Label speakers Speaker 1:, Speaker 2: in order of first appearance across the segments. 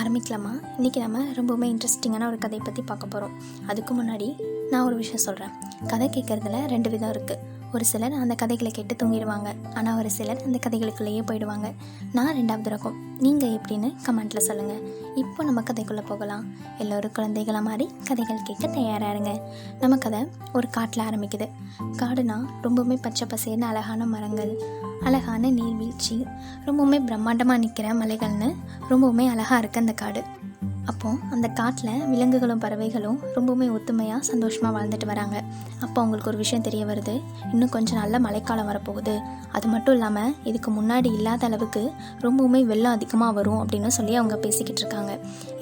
Speaker 1: ஆரம்பிக்கலாமா? இன்றைக்கி நம்ம ரொம்பவுமே இன்ட்ரெஸ்டிங்கான ஒரு கதையை பற்றி பார்க்க போகிறோம் அதுக்கு முன்னாடி நான் ஒரு விஷயம் சொல்கிறேன் கதை கேட்குறதுல ரெண்டு விதம் இருக்குது ஒரு சிலர் அந்த கதைகளை கேட்டு தூங்கிடுவாங்க. ஆனால் ஒரு சிலர் அந்த கதைகளுக்குள்ளேயே போயிடுவாங்க. நான் ரெண்டாவது ரகம். நீங்கள் எப்படின்னு கமெண்ட்டில் சொல்லுங்கள் இப்போ நம்ம கதைக்குள்ளே போகலாம். எல்லோரும் குழந்தைகளை மாதிரி கதைகள் கேட்க தயாராக இருங்க. நம்ம கதை ஒரு காட்டில் ஆரம்பிக்குது. காடுனா ரொம்பவுமே பச்சை பசேர்னு அழகான மரங்கள் அழகான நீர்வீழ்ச்சி ரொம்பவுமே பிரம்மாண்டமாக நிற்கிற மலைகள்னு ரொம்பவுமே அழகாக இருக்குது அந்த காடு. அப்போது அந்த காட்டில் விலங்குகளும் பறவைகளும் ரொம்பவுமே ஒத்துமையாக சந்தோஷமாக வாழ்ந்துட்டு வராங்க. அப்போ அவங்களுக்கு ஒரு விஷயம் தெரிய வருது. இன்னும் கொஞ்சம் நல்ல மழைக்காலம் வரப்போகுது. அது மட்டும் இல்லாமல் இதுக்கு முன்னாடி இல்லாத அளவுக்கு ரொம்பவுமே வெள்ளம் அதிகமாக வரும் அப்படின்னு சொல்லி அவங்க பேசிக்கிட்டு இருக்காங்க.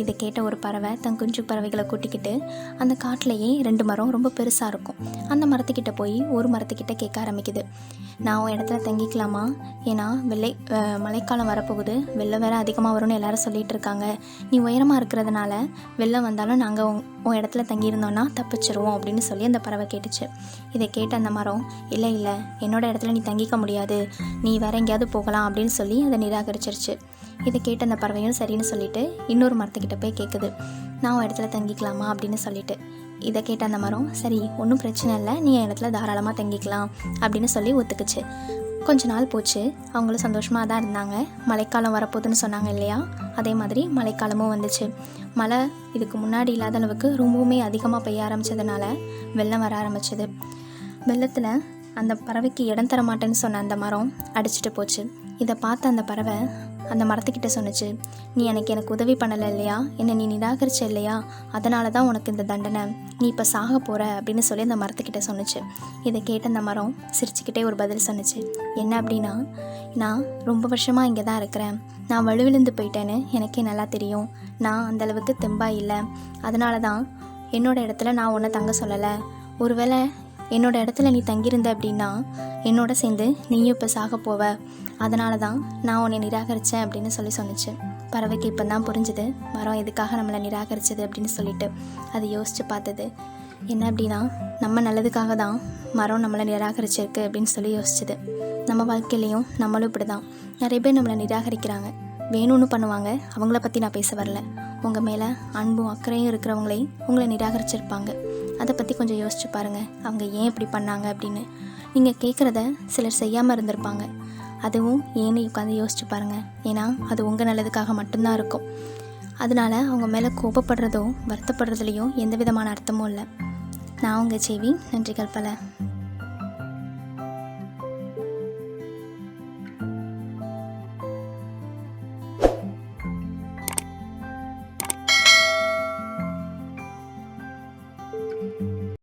Speaker 1: இதை கேட்ட ஒரு பறவை தன் குஞ்சு பறவைகளை கூட்டிக்கிட்டு அந்த காட்டிலையே ரெண்டு மரம் ரொம்ப பெருசாக இருக்கும். அந்த மரத்துக்கிட்ட போய் ஒரு மரத்துக்கிட்ட கேட்க ஆரம்பிக்குது. நான் உன் இடத்துல தங்கிக்கலாமா? ஏன்னா வெள்ளை மழைக்காலம் வரப்போகுது. வெள்ளம் வேற அதிகமாக வரும்னு எல்லாரும் சொல்லிட்டு இருக்காங்க. நீ உயரமாக இருக்கிற இருக்கிறதுனால வெள்ளம் வந்தாலும் நாங்கள் உன் உன் இடத்துல தங்கியிருந்தோன்னா தப்பிச்சிருவோம் அப்படின்னு சொல்லி அந்த பறவை கேட்டுச்சு. இதை கேட்ட அந்த மரம் இல்லை இல்லை என்னோட இடத்துல நீ தங்கிக்க முடியாது. நீ வேற எங்கேயாவது போகலாம் அப்படின்னு சொல்லி அதை நிராகரிச்சிருச்சு. இதை கேட்ட அந்த பறவையும் சரின்னு சொல்லிட்டு இன்னொரு மரத்துக்கிட்ட போய் கேட்குது நான் உன் இடத்துல தங்கிக்கலாமா? அப்படின்னு சொல்லிட்டு. இதை கேட்ட அந்த மரம் சரி ஒன்றும் பிரச்சனை இல்லை. நீ என் இடத்துல தாராளமாக தங்கிக்கலாம் அப்படின்னு சொல்லி ஒத்துக்குச்சு. கொஞ்ச நாள் போச்சு. அவங்களும் சந்தோஷமாக தான் இருந்தாங்க. மழைக்காலம் வரப்போகுதுன்னு சொன்னாங்க இல்லையா? அதே மாதிரி மழைக்காலமும் வந்துச்சு. மழை இதுக்கு முன்னாடி இல்லாத அளவுக்கு ரொம்பவுமே அதிகமாக பெய்ய ஆரம்பித்ததுனால வெள்ளம் வர ஆரம்பிச்சது. வெள்ளத்தில் அந்த பறவைக்கு இடம் தர மாட்டேன்னு சொன்ன அந்த மரம் அடிச்சிட்டு போச்சு. இதை பார்த்த அந்த பறவை அந்த மரத்துக்கிட்ட சொன்னுச்சு நீ எனக்கு எனக்கு உதவி பண்ணலை இல்லையா? என்னை நீ நிராகரிச்ச இல்லையா? அதனால தான் உனக்கு இந்த தண்டனை. நீ இப்போ சாக போகிற அப்படின்னு சொல்லி அந்த மரத்துக்கிட்ட சொன்னுச்சு. இதை கேட்ட அந்த மரம் சிரிச்சுக்கிட்டே ஒரு பதில் சொன்னுச்சு. என்ன அப்படின்னா நான் ரொம்ப வருஷமாக இங்கே தான் இருக்கிறேன். நான் வலுவிழுந்து போயிட்டேன்னு எனக்கே நல்லா தெரியும். நான் அந்த அளவுக்கு தெம்பா இல்லை. அதனால தான் என்னோடய இடத்துல நான் ஒன்றை தங்க சொல்லலை. ஒருவேளை என்னோட இடத்துல நீ தங்கியிருந்த அப்படின்னா என்னோட சேர்ந்து நீயும் இப்போ சாக போவ. அதனால தான் நான் உன்னை நிராகரித்தேன் அப்படின்னு சொல்லி சொன்னுச்சு. பறவைக்கு இப்போ தான் புரிஞ்சுது மரம் எதுக்காக நம்மளை நிராகரிச்சது அப்படின்னு சொல்லிட்டு. அது யோசித்து பார்த்தது என்ன அப்படின்னா நம்ம நல்லதுக்காக தான் மரம் நம்மளை நிராகரிச்சிருக்கு அப்படின்னு சொல்லி யோசிச்சுது. நம்ம வாழ்க்கையிலையும் நம்மளும் இப்படி தான் நிறைய பேர் நம்மளை நிராகரிக்கிறாங்க. வேணும்னு பண்ணுவாங்க அவங்கள பற்றி நான் பேச வரல. உங்கள் மேலே அன்பும் அக்கறையும் இருக்கிறவங்களே உங்களை நிராகரிச்சிருப்பாங்க. அதை பற்றி கொஞ்சம் யோசிச்சு பாருங்கள் அவங்க ஏன் இப்படி பண்ணாங்க அப்படின்னு. நீங்கள் கேட்குறத சிலர் செய்யாமல் இருந்திருப்பாங்க. அதுவும் ஏன்னு உட்காந்து யோசிச்சு பாருங்கள் ஏன்னா அது உங்கள் நல்லதுக்காக மட்டும்தான் இருக்கும். அதனால அவங்க மேலே கோபப்படுறதோ வருத்தப்படுறதுலையும் எந்த விதமான அர்த்தமும் இல்லை. நான் உங்கள் செவி நன்றிகள் பல.